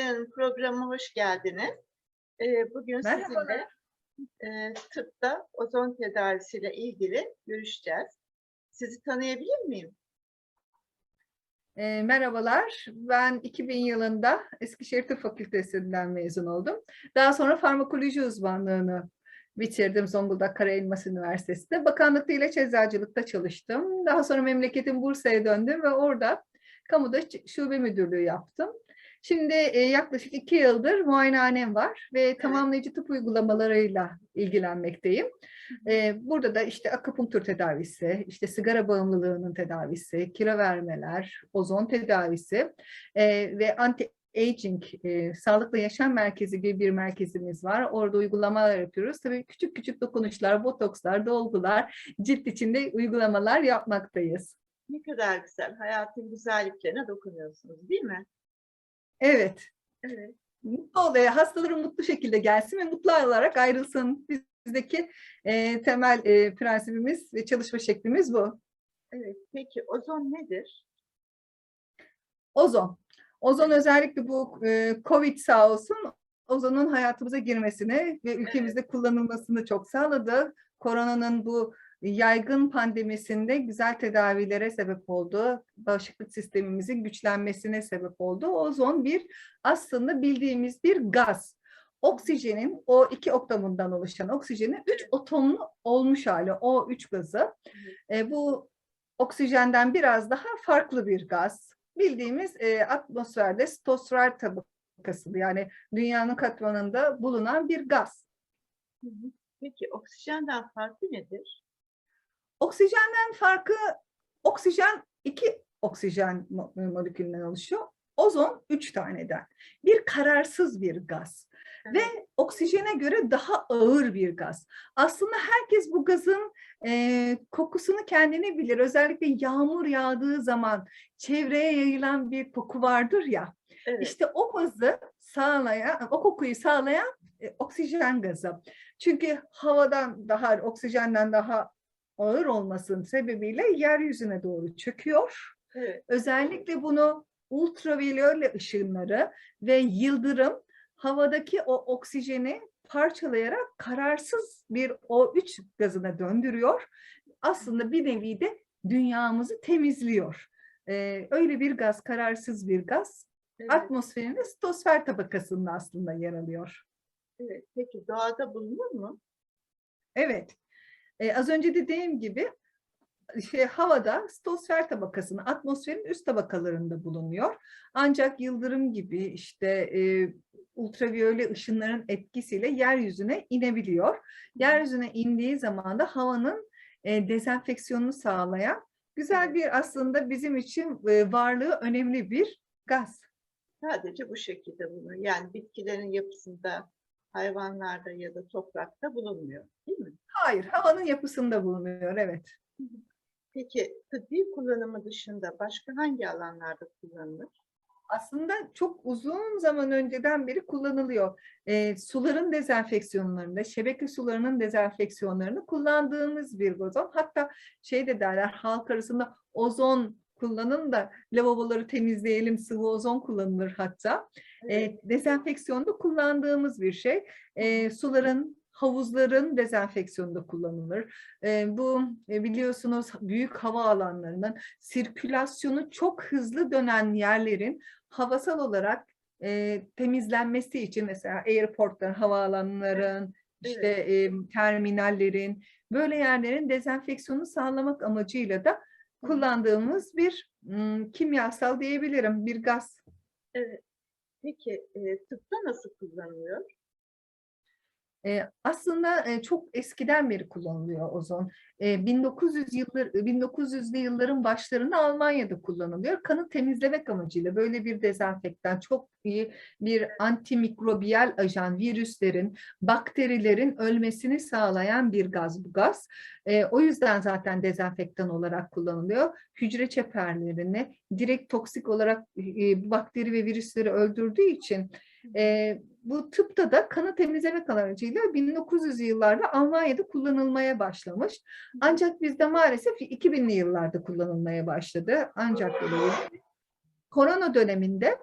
Hanım programıma hoş geldiniz. Ee, bugün Merhabalar. sizinle e, tıpta ozon tedavisiyle ilgili görüşeceğiz. Sizi tanıyabilir miyim? E, merhabalar, ben 2000 yılında Eskişehir Tıp Fakültesinden mezun oldum. Daha sonra farmakoloji uzmanlığını bitirdim Zonguldak Karaelmas Üniversitesi'nde. Bakanlıkta ilaç eczacılıkta çalıştım. Daha sonra memleketim Bursa'ya döndüm ve orada kamuda şube müdürlüğü yaptım. Şimdi e, yaklaşık iki yıldır muayenehanem var ve tamamlayıcı tıp uygulamalarıyla ilgilenmekteyim. E, burada da işte akupunktur tedavisi, işte sigara bağımlılığının tedavisi, kilo vermeler, ozon tedavisi e, ve anti aging, e, sağlıklı yaşam merkezi gibi bir merkezimiz var. Orada uygulamalar yapıyoruz. Tabii küçük küçük dokunuşlar, botokslar, dolgular, cilt içinde uygulamalar yapmaktayız. Ne kadar güzel. Hayatın güzelliklerine dokunuyorsunuz değil mi? Evet, Evet. mutlu ol, e, hastaların mutlu şekilde gelsin ve mutlu olarak ayrılsın. Bizdeki e, temel e, prensibimiz ve çalışma şeklimiz bu. Evet. Peki ozon nedir? Ozon. Ozon özellikle bu e, Covid sağ olsun ozonun hayatımıza girmesini ve ülkemizde kullanılmasını çok sağladı. Koronanın bu yaygın pandemisinde güzel tedavilere sebep oldu. Bağışıklık sistemimizin güçlenmesine sebep oldu. Ozon bir aslında bildiğimiz bir gaz. Oksijenin o iki oktamundan oluşan oksijenin üç atomlu olmuş hali o üç gazı. E, bu oksijenden biraz daha farklı bir gaz bildiğimiz e, atmosferde stratosfer tabakası yani dünyanın katmanında bulunan bir gaz. Peki oksijenden farkı nedir? Oksijenden farkı oksijen iki oksijen mo- molekülünden oluşuyor. Ozon üç taneden. Bir kararsız bir gaz ve oksijene göre daha ağır bir gaz. Aslında herkes bu gazın e, kokusunu kendini bilir. Özellikle yağmur yağdığı zaman çevreye yayılan bir koku vardır ya. Evet. İşte o gazı sağlayan, o kokuyu sağlayan e, oksijen gazı. Çünkü havadan daha, oksijenden daha ağır olmasının sebebiyle yeryüzüne doğru çöküyor. evet. Özellikle bunu ultraviyole ışınları ve yıldırım havadaki o oksijeni parçalayarak kararsız bir O3 gazına döndürüyor. Aslında bir nevi de dünyamızı temizliyor. Ee, öyle bir gaz, kararsız bir gaz evet. atmosferin de stratosfer tabakasında aslında yer alıyor. evet. Peki doğada bulunur mu? Evet. Ee, az önce dediğim gibi şey havada stratosfer tabakasının atmosferin üst tabakalarında bulunuyor. Ancak yıldırım gibi işte e, ultraviyole ışınların etkisiyle yeryüzüne inebiliyor. Yeryüzüne indiği zaman da havanın e, dezenfeksiyonunu sağlayan güzel bir aslında bizim için e, varlığı önemli bir gaz. Sadece bu şekilde bulunuyor. Yani bitkilerin yapısında, hayvanlarda ya da toprakta bulunmuyor. Değil mi? Hayır, havanın yapısında bulunuyor, evet. Peki tıbbi kullanımı dışında başka hangi alanlarda kullanılır? aslında çok uzun zaman önceden beri kullanılıyor. E, suların dezenfeksiyonlarında, şebeke sularının dezenfeksiyonlarını kullandığımız bir ozon. Hatta şey de derler halk arasında ozon kullanın da lavaboları temizleyelim, sıvı ozon kullanılır hatta. E, dezenfeksiyonda kullandığımız bir şey. E, suların havuzların dezenfeksiyonunda kullanılır. E, bu e, biliyorsunuz büyük hava alanlarının sirkülasyonu çok hızlı dönen yerlerin havasal olarak e, temizlenmesi için mesela airportların, havaalanların, işte e, terminallerin, böyle yerlerin dezenfeksiyonu sağlamak amacıyla da kullandığımız bir kimyasal diyebilirim, bir gaz. Evet. Peki e, tıpta nasıl kullanılıyor? E, aslında e, çok eskiden beri kullanılıyor ozon. E, 1900 yıllar 1900'lü yılların başlarında Almanya'da kullanılıyor. Kanı temizlemek amacıyla böyle bir dezenfektan çok iyi bir antimikrobiyal ajan virüslerin, bakterilerin ölmesini sağlayan bir gaz bu gaz. E, o yüzden zaten dezenfektan olarak kullanılıyor. Hücre çeperlerini direkt toksik olarak e, bu bakteri ve virüsleri öldürdüğü için e, bu tıpta da kanı temizlemek amacıyla 1900'lü yıllarda Almanya'da kullanılmaya başlamış. Ancak bizde maalesef 2000'li yıllarda kullanılmaya başladı. Ancak korona döneminde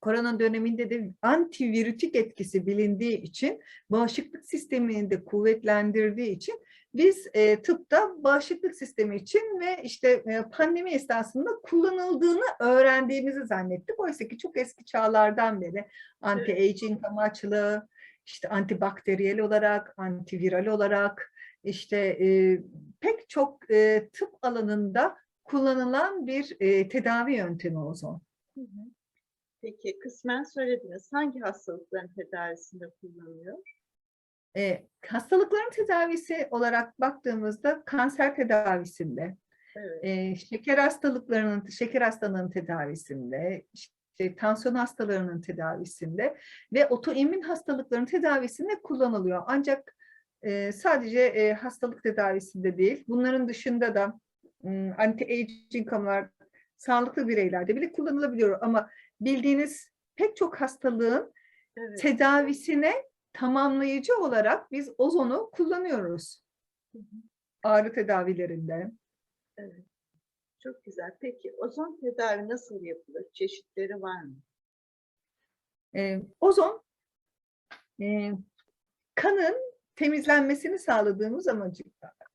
korona döneminde de antivirütik etkisi bilindiği için bağışıklık sistemini de kuvvetlendirdiği için biz e, tıpta bağışıklık sistemi için ve işte e, pandemi esnasında kullanıldığını öğrendiğimizi zannettik. Oysa ki çok eski çağlardan beri anti-aging amaçlı, işte antibakteriyel olarak, antiviral olarak, işte e, pek çok e, tıp alanında kullanılan bir e, tedavi yöntemi ozon. Hı hı. Peki kısmen söylediniz. Hangi hastalıkların tedavisinde kullanılıyor? E, hastalıkların tedavisi olarak baktığımızda kanser tedavisinde, Evet. e, şeker hastalıklarının, şeker hastalığının tedavisinde, işte tansiyon hastalarının tedavisinde ve otoimmün hastalıkların tedavisinde kullanılıyor. Ancak e, sadece e, hastalık tedavisinde değil, bunların dışında da anti-aging kamlar sağlıklı bireylerde bile kullanılabiliyor. Ama bildiğiniz pek çok hastalığın Evet. tedavisine tamamlayıcı olarak biz ozonu kullanıyoruz. Hı hı. Ağrı tedavilerinde. Evet. Çok güzel. Peki ozon tedavi nasıl yapılır? Çeşitleri var mı? Ee, ozon e, kanın temizlenmesini sağladığımız amacı,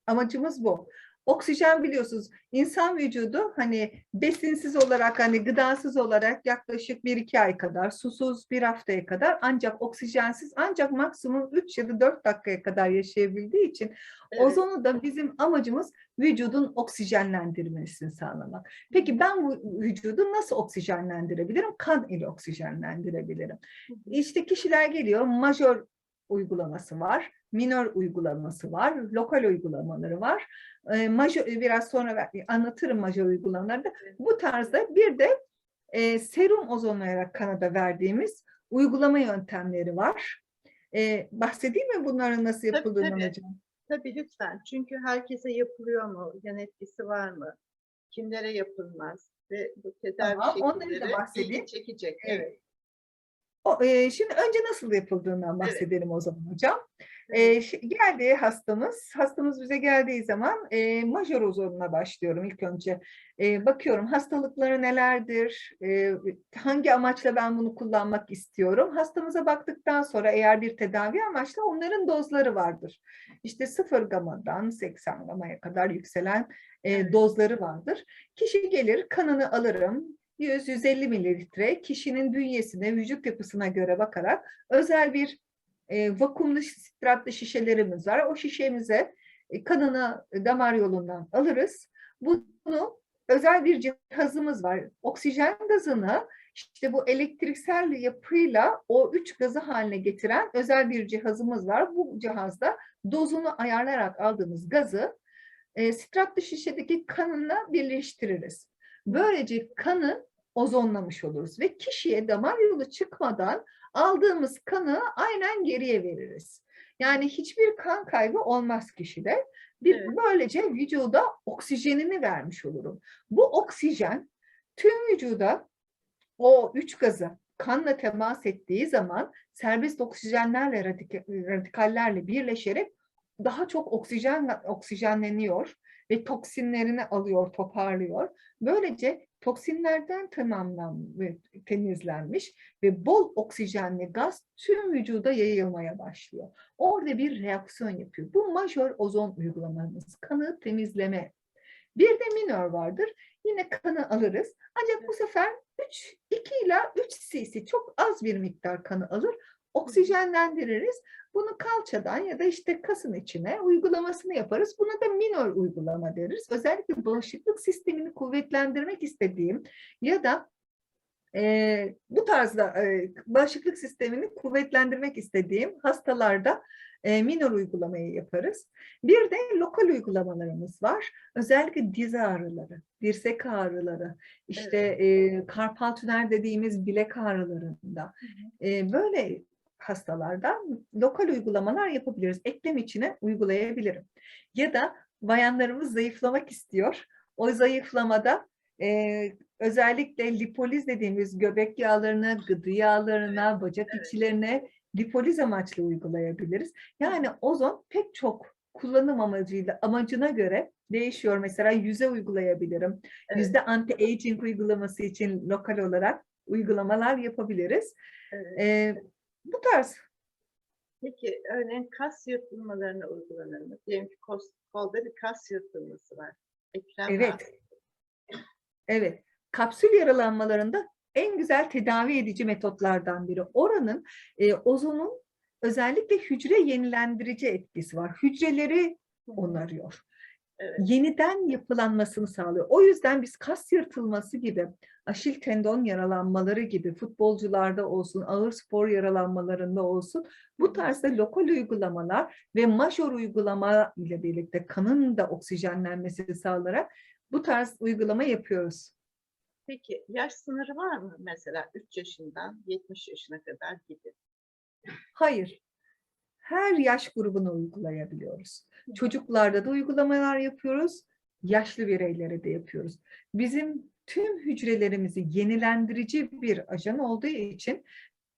amacımız bu. Oksijen biliyorsunuz insan vücudu hani besinsiz olarak hani gıdasız olarak yaklaşık 1-2 ay kadar susuz bir haftaya kadar ancak oksijensiz ancak maksimum 3 ya da 4 dakikaya kadar yaşayabildiği için Evet. Ozonu da bizim amacımız vücudun oksijenlendirmesini sağlamak. Peki ben bu vücudu nasıl oksijenlendirebilirim? Kan ile oksijenlendirebilirim. İşte kişiler geliyor, majör uygulaması var, minör uygulaması var, lokal uygulamaları var. Ee, majör, biraz sonra anlatırım majör uygulamaları da. Bu tarzda bir de e, serum ozonlayarak kanada verdiğimiz uygulama yöntemleri var. Ee, bahsedeyim mi bunların nasıl Tabii, yapıldığını tabii. hocam? Tabii lütfen. Çünkü herkese yapılıyor mu? Yan etkisi var mı? Kimlere yapılmaz? Ve bu tedavi Tamam, onları da şekilleri bahsedeyim. çekecek. Evet. Evet. O, e, şimdi önce nasıl yapıldığından bahsedelim o zaman hocam. E, Evet. geldi hastamız. Hastamız bize geldiği zaman e, majör ozonuna başlıyorum ilk önce. E, bakıyorum hastalıkları nelerdir, e, hangi amaçla ben bunu kullanmak istiyorum. Hastamıza baktıktan sonra eğer bir tedavi amaçlı onların dozları vardır. İşte 0 gamadan 80 gamaya kadar yükselen e, Evet. dozları vardır. Kişi gelir kanını alırım. 100-150 mililitre kişinin bünyesine, vücut yapısına göre bakarak özel bir e, vakumlu stratlı şişelerimiz var. O şişemize e, kanını damar yolundan alırız. Bunu özel bir cihazımız var. Oksijen gazını işte bu elektriksel yapıyla o üç gazı haline getiren özel bir cihazımız var. Bu cihazda dozunu ayarlayarak aldığımız gazı e, stratlı şişedeki kanına birleştiririz. Böylece kanı ozonlamış oluruz ve kişiye damar yolu çıkmadan aldığımız kanı aynen geriye veririz. Yani hiçbir kan kaybı olmaz kişide. Bir, Evet. Böylece vücuda oksijenini vermiş olurum. Bu oksijen tüm vücuda o üç gazı kanla temas ettiği zaman serbest oksijenlerle radika- radikallerle birleşerek daha çok oksijen oksijenleniyor ve toksinlerini alıyor, toparlıyor. Böylece toksinlerden tamamlan ve temizlenmiş ve bol oksijenli gaz tüm vücuda yayılmaya başlıyor. Orada bir reaksiyon yapıyor. Bu majör ozon uygulamamız, kanı temizleme. Bir de minör vardır. Yine kanı alırız. Ancak bu sefer 3, 2 ila 3 cc çok az bir miktar kanı alır. Oksijenlendiririz. Bunu kalçadan ya da işte kasın içine uygulamasını yaparız. Buna da minor uygulama deriz. Özellikle bağışıklık sistemini kuvvetlendirmek istediğim ya da e, bu tarzda e, bağışıklık sistemini kuvvetlendirmek istediğim hastalarda e, minor uygulamayı yaparız. Bir de lokal uygulamalarımız var. Özellikle diz ağrıları, dirsek ağrıları, işte e, karpal tünel dediğimiz bilek ağrılarında e, böyle hastalarda lokal uygulamalar yapabiliriz. Eklem içine uygulayabilirim. Ya da bayanlarımız zayıflamak istiyor. O zayıflamada e, özellikle lipoliz dediğimiz göbek yağlarına, gıdı yağlarına, bacak Evet. içlerine lipoliz amaçlı uygulayabiliriz. Yani ozon pek çok kullanım amacıyla amacına göre değişiyor. Mesela yüze uygulayabilirim. Evet. Yüzde anti-aging uygulaması için lokal olarak uygulamalar yapabiliriz. Evet. E, bu tarz Peki örneğin kas yırtılmalarına uygulanır mı? Diyelim ki kolda bir kas yırtılması var. Ekrem Evet. Evet. Kapsül yaralanmalarında en güzel tedavi edici metotlardan biri. Oranın e, ozonun özellikle hücre yenilendirici etkisi var. Hücreleri onarıyor. Evet. Yeniden yapılanmasını sağlıyor. O yüzden biz kas yırtılması gibi, aşil tendon yaralanmaları gibi futbolcularda olsun, ağır spor yaralanmalarında olsun bu tarzda lokal uygulamalar ve majör uygulama ile birlikte kanın da oksijenlenmesi sağlanarak bu tarz uygulama yapıyoruz. Peki yaş sınırı var mı? Mesela 3 yaşından 70 yaşına kadar gibi. Hayır. Her yaş grubuna uygulayabiliyoruz. Çocuklarda da uygulamalar yapıyoruz. Yaşlı bireylere de yapıyoruz. Bizim tüm hücrelerimizi yenilendirici bir ajan olduğu için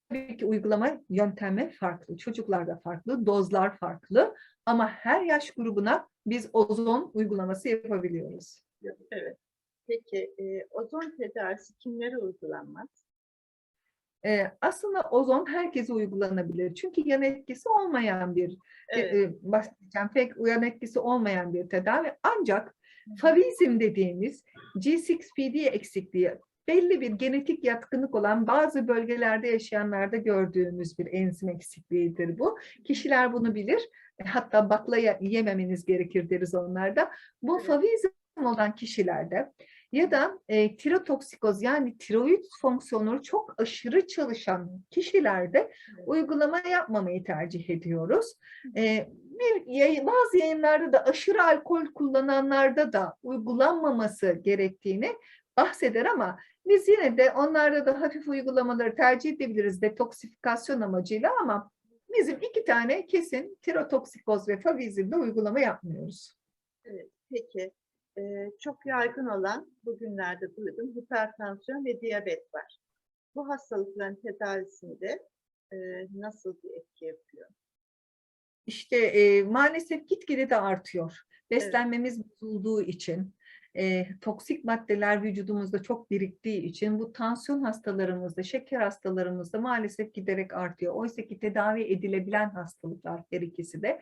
tabii ki uygulama yöntemi farklı. Çocuklarda farklı, dozlar farklı ama her yaş grubuna biz ozon uygulaması yapabiliyoruz. Evet. Peki e, ozon tedavisi kimlere uygulanmaz? Ee, aslında ozon herkese uygulanabilir. Çünkü yan etkisi olmayan bir Evet. e, bahsedeceğim pek uyan etkisi olmayan bir tedavi. Ancak favizm dediğimiz G6PD eksikliği belli bir genetik yatkınlık olan bazı bölgelerde yaşayanlarda gördüğümüz bir enzim eksikliğidir bu. Kişiler bunu bilir. E, Hatta bakla ye- yememeniz gerekir deriz onlarda. Bu favizm olan kişilerde ya da e, tirotoksikoz yani tiroid fonksiyonları çok aşırı çalışan kişilerde Evet. uygulama yapmamayı tercih ediyoruz. E, bir yayın, bazı yayınlarda da aşırı alkol kullananlarda da uygulanmaması gerektiğini bahseder ama biz yine de onlarda da hafif uygulamaları tercih edebiliriz detoksifikasyon amacıyla ama bizim iki tane kesin tirotoksikoz ve favizmde uygulama yapmıyoruz. Peki e, çok yaygın olan bugünlerde duydum hipertansiyon ve diyabet var. Bu hastalıkların tedavisinde e, nasıl bir etki yapıyor? İşte e, maalesef gitgide de artıyor. Beslenmemiz bozulduğu için, e, toksik maddeler vücudumuzda çok biriktiği için bu tansiyon hastalarımızda, şeker hastalarımızda maalesef giderek artıyor. Oysa ki tedavi edilebilen hastalıklar her ikisi de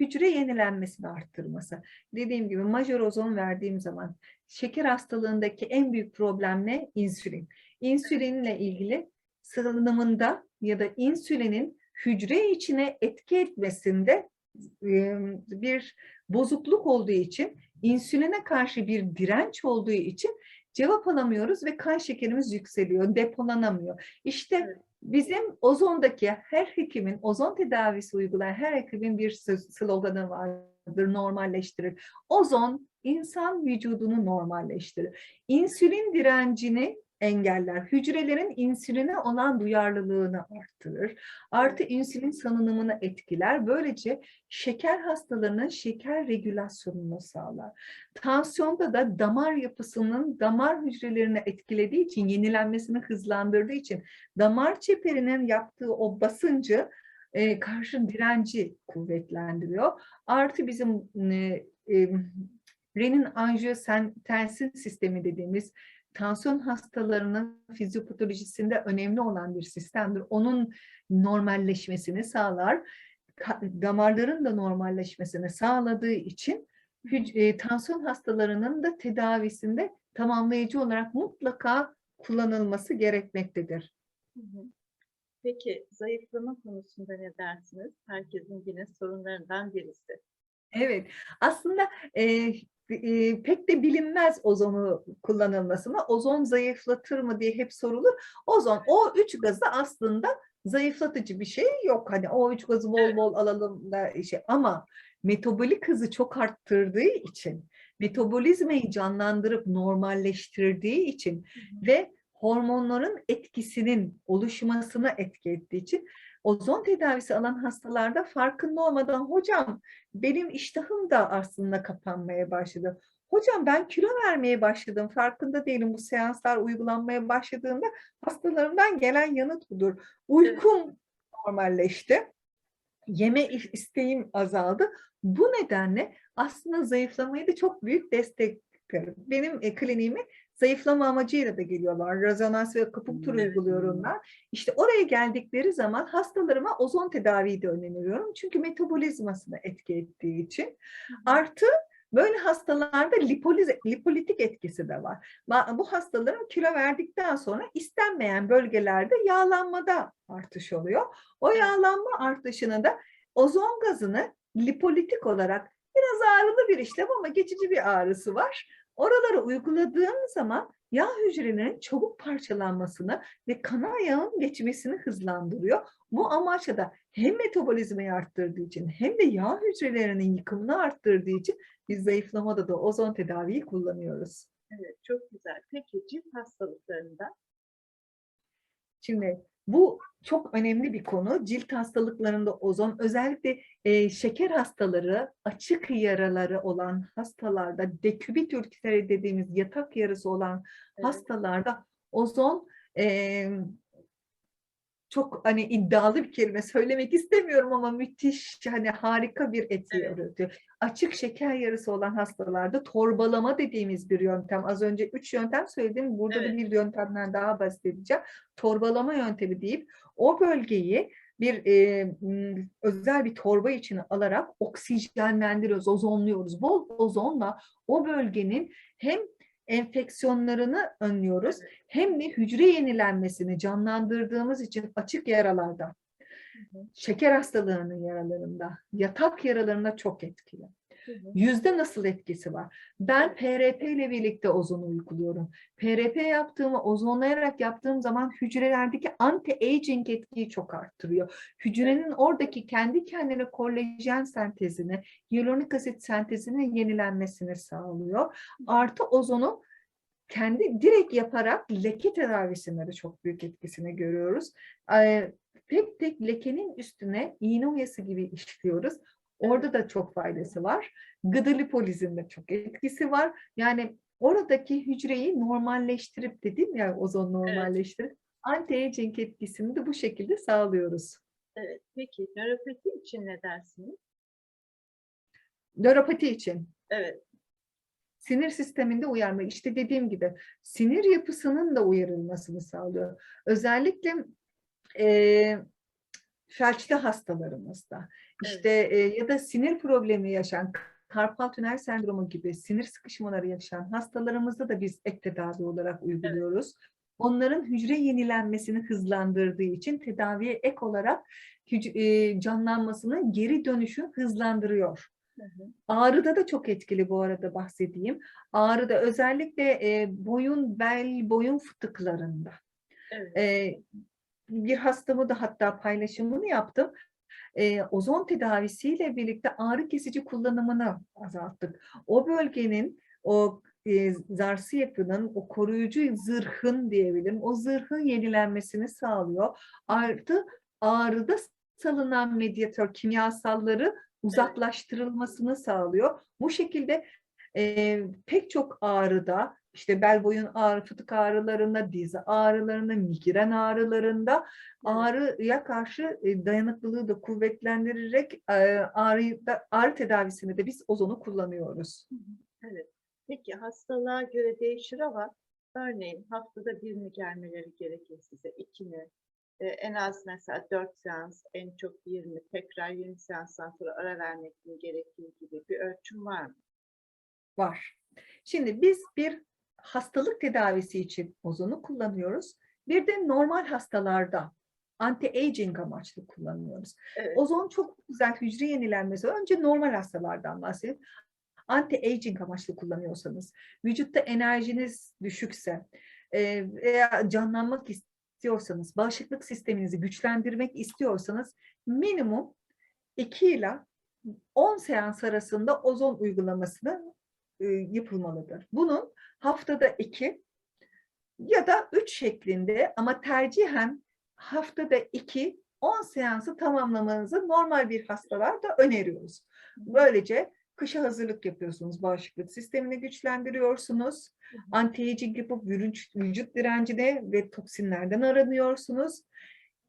hücre yenilenmesini arttırması. Dediğim gibi majör ozon verdiğim zaman şeker hastalığındaki en büyük problem ne? İnsülin. İnsülinle ilgili salınımında ya da insülinin hücre içine etki etmesinde bir bozukluk olduğu için, insüline karşı bir direnç olduğu için cevap alamıyoruz ve kan şekerimiz yükseliyor, depolanamıyor. İşte. Bizim ozondaki her hekimin, ozon tedavisi uygulayan her hekimin bir sloganı vardır, normalleştirir. Ozon insan vücudunu normalleştirir. İnsülin direncini engeller. Hücrelerin insüline olan duyarlılığını arttırır. Artı insülin salınımını etkiler. Böylece şeker hastalarının şeker regülasyonunu sağlar. Tansiyonda da damar yapısının damar hücrelerini etkilediği için, yenilenmesini hızlandırdığı için damar çeperinin yaptığı o basıncı e, karşı direnci kuvvetlendiriyor. Artı bizim e, e, renin angiotensin sistemi dediğimiz tansiyon hastalarının fizyopatolojisinde önemli olan bir sistemdir. Onun normalleşmesini sağlar. Damarların da normalleşmesini sağladığı için e, tansiyon hastalarının da tedavisinde tamamlayıcı olarak mutlaka kullanılması gerekmektedir. Peki zayıflama konusunda ne dersiniz? Herkesin yine sorunlarından birisi. Evet, aslında e, e, pek de bilinmez ozonu kullanılması mı? Ozon zayıflatır mı diye hep sorulur. Ozon, o üç gazı aslında zayıflatıcı bir şey yok. Hani o üç gazı bol bol alalım da şey ama metabolik hızı çok arttırdığı için, metabolizmayı canlandırıp normalleştirdiği için ve hormonların etkisinin oluşmasına etki ettiği için ozon tedavisi alan hastalarda farkında olmadan hocam benim iştahım da aslında kapanmaya başladı. Hocam ben kilo vermeye başladım. Farkında değilim bu seanslar uygulanmaya başladığında hastalarımdan gelen yanıt budur. Uykum normalleşti. Yeme is- isteğim azaldı. Bu nedenle aslında zayıflamayı da çok büyük desteklerim. Benim e, kliniğimi zayıflama amacıyla da geliyorlar. Rezonans ve akupunktur Evet. uyguluyorum ben. İşte oraya geldikleri zaman hastalarıma ozon tedaviyi de öneriyorum. Çünkü metabolizmasına etki ettiği için. Artı böyle hastalarda lipoliz, lipolitik etkisi de var. Bu hastaların kilo verdikten sonra istenmeyen bölgelerde yağlanmada artış oluyor. O yağlanma artışını da ozon gazını lipolitik olarak biraz ağrılı bir işlem ama geçici bir ağrısı var. Oralara uyguladığım zaman yağ hücrelerinin çabuk parçalanmasını ve kana yağın geçmesini hızlandırıyor. Bu amaçla da hem metabolizmayı arttırdığı için hem de yağ hücrelerinin yıkımını arttırdığı için biz zayıflamada da ozon tedaviyi kullanıyoruz. Evet, çok güzel. Peki cilt hastalıklarında Şimdi bu çok önemli bir konu. Cilt hastalıklarında ozon özellikle e, şeker hastaları, açık yaraları olan hastalarda, dekübit ürtikeri dediğimiz yatak yarası olan Evet. hastalarda ozon e, çok hani iddialı bir kelime söylemek istemiyorum ama müthiş hani harika bir etki Evet. yaratıyor. Açık şeker yarısı olan hastalarda torbalama dediğimiz bir yöntem. Az önce üç yöntem söyledim. Burada da Evet. bir yöntemden daha bahsedeceğim. Torbalama yöntemi deyip o bölgeyi bir e, özel bir torba içine alarak oksijenlendiriyoruz, ozonluyoruz. Bol ozonla o bölgenin hem enfeksiyonlarını önlüyoruz hem de hücre yenilenmesini canlandırdığımız için açık yaralarda, hı. şeker hastalığının yaralarında, yatak yaralarında çok etkili. Yüzde nasıl etkisi var? Ben PRP ile birlikte ozon uyguluyorum. PRP yaptığımı ozonlayarak yaptığım zaman hücrelerdeki anti-aging etkiyi çok arttırıyor. Hücrenin oradaki kendi kendine kolajen sentezini, hyaluronik asit sentezinin yenilenmesini sağlıyor. Artı ozonu kendi direkt yaparak leke tedavisinde de çok büyük etkisini görüyoruz. Ee, tek tek lekenin üstüne iğne oyası gibi işliyoruz. Orada da çok faydası var. Gıda lipolizinde çok etkisi var. Yani oradaki hücreyi normalleştirip dedim ya ozon normalleştirip anti-aging etkisini de bu şekilde sağlıyoruz. Evet. Peki nöropati için ne dersiniz? Nöropati için Evet. sinir sisteminde uyarma. İşte dediğim gibi sinir yapısının da uyarılmasını sağlıyor. Özellikle e, felçli hastalarımızda işte e, ya da sinir problemi yaşayan karpal tünel sendromu gibi sinir sıkışmaları yaşayan hastalarımızda da biz ek tedavi olarak uyguluyoruz. Onların hücre yenilenmesini hızlandırdığı için tedaviye ek olarak e, canlanmasının geri dönüşü hızlandırıyor. Hı hı. Ağrıda da çok etkili bu arada bahsedeyim. Ağrıda özellikle e, boyun, bel, boyun fıtıklarında. Evet. E, bir hastamı da hatta paylaşımını yaptım. E, ozon tedavisiyle birlikte ağrı kesici kullanımını azalttık. O bölgenin o e, zarsı yapının, o koruyucu zırhın diyebilirim, o zırhın yenilenmesini sağlıyor. Artı ağrıda salınan medyatör kimyasalları uzaklaştırılmasını sağlıyor. Bu şekilde e, pek çok ağrıda işte bel boyun ağrı, fıtık ağrılarında, diz ağrılarında, migren ağrılarında ağrıya karşı e, dayanıklılığı da kuvvetlendirerek e, ağrı, ağrı tedavisinde de biz ozonu kullanıyoruz. Evet. Peki hastalığa göre değişir ama örneğin haftada bir mi gelmeleri gerekir size? iki mi? Ee, en az mesela 4 seans, en çok 20, tekrar 20 seanstan sonra ara vermek mi gerekir gibi bir ölçüm var mı? Var. Şimdi biz bir hastalık tedavisi için ozonu kullanıyoruz. Bir de normal hastalarda anti-aging amaçlı kullanıyoruz. Evet. Ozon çok güzel hücre yenilenmesi. Önce normal hastalardan bahsedeyim. Anti-aging amaçlı kullanıyorsanız, vücutta enerjiniz düşükse e, veya canlanmak istiyorsanız, bağışıklık sisteminizi güçlendirmek istiyorsanız minimum 2 ile 10 seans arasında ozon uygulamasını e, yapılmalıdır. Bunun haftada 2 ya da 3 şeklinde ama tercihen haftada 2 10 seansı tamamlamanızı normal bir hastalarda öneriyoruz. Böylece kışa hazırlık yapıyorsunuz. Bağışıklık sistemini güçlendiriyorsunuz. Anti-aging yapıp vücut, vücut direncine ve toksinlerden aranıyorsunuz.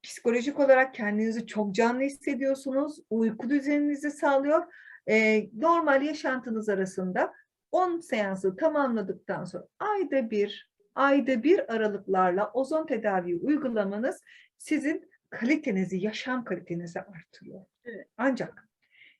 Psikolojik olarak kendinizi çok canlı hissediyorsunuz. Uyku düzeninizi sağlıyor. Ee, normal yaşantınız arasında 10 seansı tamamladıktan sonra ayda bir, ayda bir aralıklarla ozon tedavi uygulamanız sizin kalitenizi, yaşam kalitenizi artırıyor. Evet. Ancak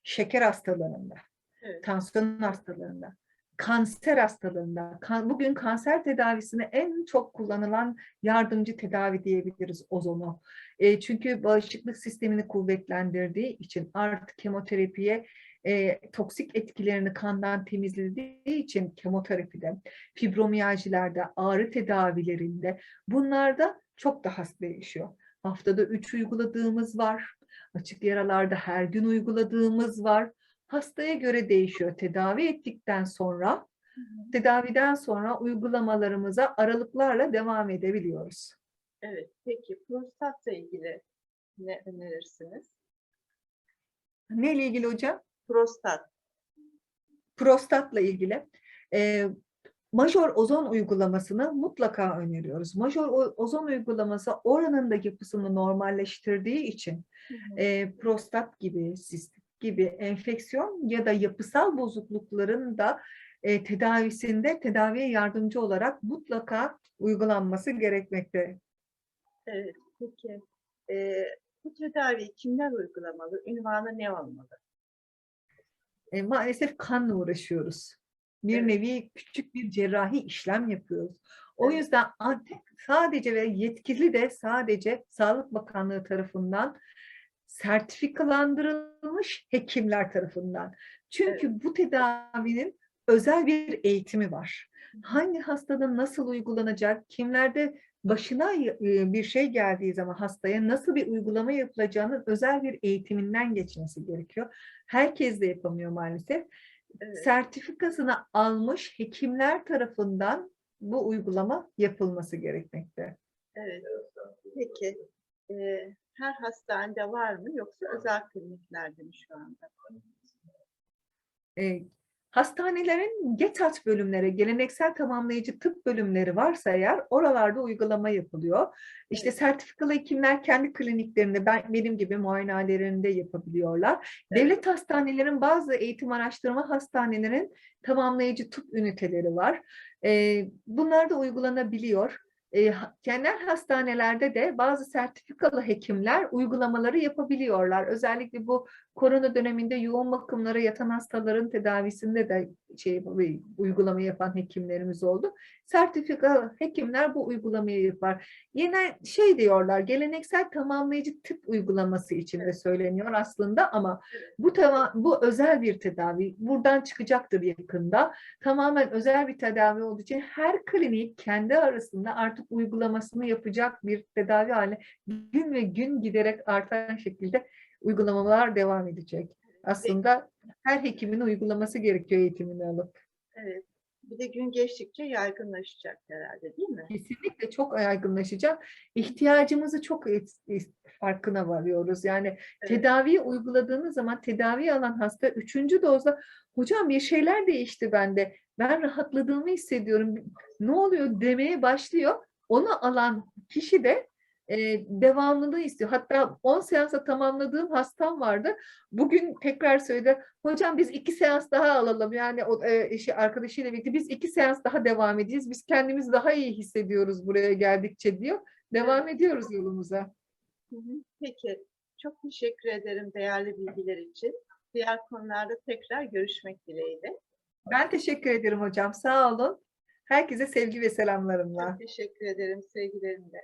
şeker hastalarında, Evet. tansiyon hastalarında, kanser hastalarında, kan- bugün kanser tedavisine en çok kullanılan yardımcı tedavi diyebiliriz ozonu. E, çünkü bağışıklık sistemini kuvvetlendirdiği için artık kemoterapiye e, toksik etkilerini kandan temizlediği için kemoterapide, fibromiyajilerde, ağrı tedavilerinde bunlarda çok daha değişiyor. Haftada 3 uyguladığımız var. Açık yaralarda her gün uyguladığımız var. Hastaya göre değişiyor. Tedavi ettikten sonra, tedaviden sonra uygulamalarımıza aralıklarla devam edebiliyoruz. Evet. Peki prostatla ilgili ne önerirsiniz? Neyle ilgili hocam? Prostat. prostatla ilgili e, majör ozon uygulamasını mutlaka öneriyoruz. Majör o- ozon uygulaması oranın yapısını normalleştirdiği için Hı hı. e, prostat gibi, sistit gibi enfeksiyon ya da yapısal bozuklukların da e, tedavisinde tedaviye yardımcı olarak mutlaka uygulanması gerekmekte. Evet. Peki e, bu tedaviyi kimler uygulamalı? Ünvanı ne olmalı? E, maalesef kanla uğraşıyoruz. Bir Evet. nevi küçük bir cerrahi işlem yapıyoruz. O Evet. yüzden artık sadece ve yetkili de sadece Sağlık Bakanlığı tarafından sertifikalandırılmış hekimler tarafından. Çünkü bu tedavinin özel bir eğitimi var. Hangi hastada nasıl uygulanacak, kimlerde başına e, bir şey geldiği zaman hastaya nasıl bir uygulama yapılacağının özel bir eğitiminden geçmesi gerekiyor. Herkes de yapamıyor maalesef. Evet. Sertifikasını almış hekimler tarafından bu uygulama yapılması gerekmekte. Evet. Peki e, her hastanede var mı yoksa özel kliniklerde mi şu anda? E, hastanelerin GETAT bölümleri, geleneksel tamamlayıcı tıp bölümleri varsa eğer oralarda uygulama yapılıyor. İşte sertifikalı hekimler kendi kliniklerinde, ben, benim gibi muayenehanelerinde yapabiliyorlar. Evet. Devlet hastanelerin bazı eğitim araştırma hastanelerin tamamlayıcı tıp üniteleri var. Bunlar da uygulanabiliyor. E, genel hastanelerde de bazı sertifikalı hekimler uygulamaları yapabiliyorlar. Özellikle bu korona döneminde yoğun bakımlara yatan hastaların tedavisinde de şey uygulama yapan hekimlerimiz oldu. Sertifikalı hekimler bu uygulamayı yapar. Yine şey diyorlar, geleneksel tamamlayıcı tıp uygulaması için de Evet. söyleniyor aslında ama bu tama- bu özel bir tedavi. Buradan çıkacaktır yakında. Tamamen özel bir tedavi olduğu için her klinik kendi arasında artık uygulamasını yapacak bir tedavi haline gün ve gün giderek artan şekilde uygulamalar devam edecek. Aslında her hekimin uygulaması gerekiyor eğitimini alıp. Evet. Bir de gün geçtikçe yaygınlaşacak herhalde değil mi? Kesinlikle çok yaygınlaşacak. İhtiyacımızı çok farkına varıyoruz. Yani Evet. tedaviyi uyguladığınız zaman tedavi alan hasta üçüncü dozda hocam bir şeyler değişti bende. Ben rahatladığımı hissediyorum. Ne oluyor demeye başlıyor. Onu alan kişi de e, devamlılığı istiyor. Hatta 10 seansa tamamladığım hastam vardı. Bugün tekrar söyledi. Hocam biz iki seans daha alalım. Yani o e, eşi arkadaşıyla birlikte biz iki seans daha devam edeceğiz. Biz kendimizi daha iyi hissediyoruz buraya geldikçe diyor. Devam ediyoruz yolumuza. Peki. Çok teşekkür ederim değerli bilgiler için. Diğer konularda tekrar görüşmek dileğiyle. Ben teşekkür ederim hocam. Sağ olun. Herkese sevgi ve selamlarımla. Çok teşekkür ederim sevgilerimle.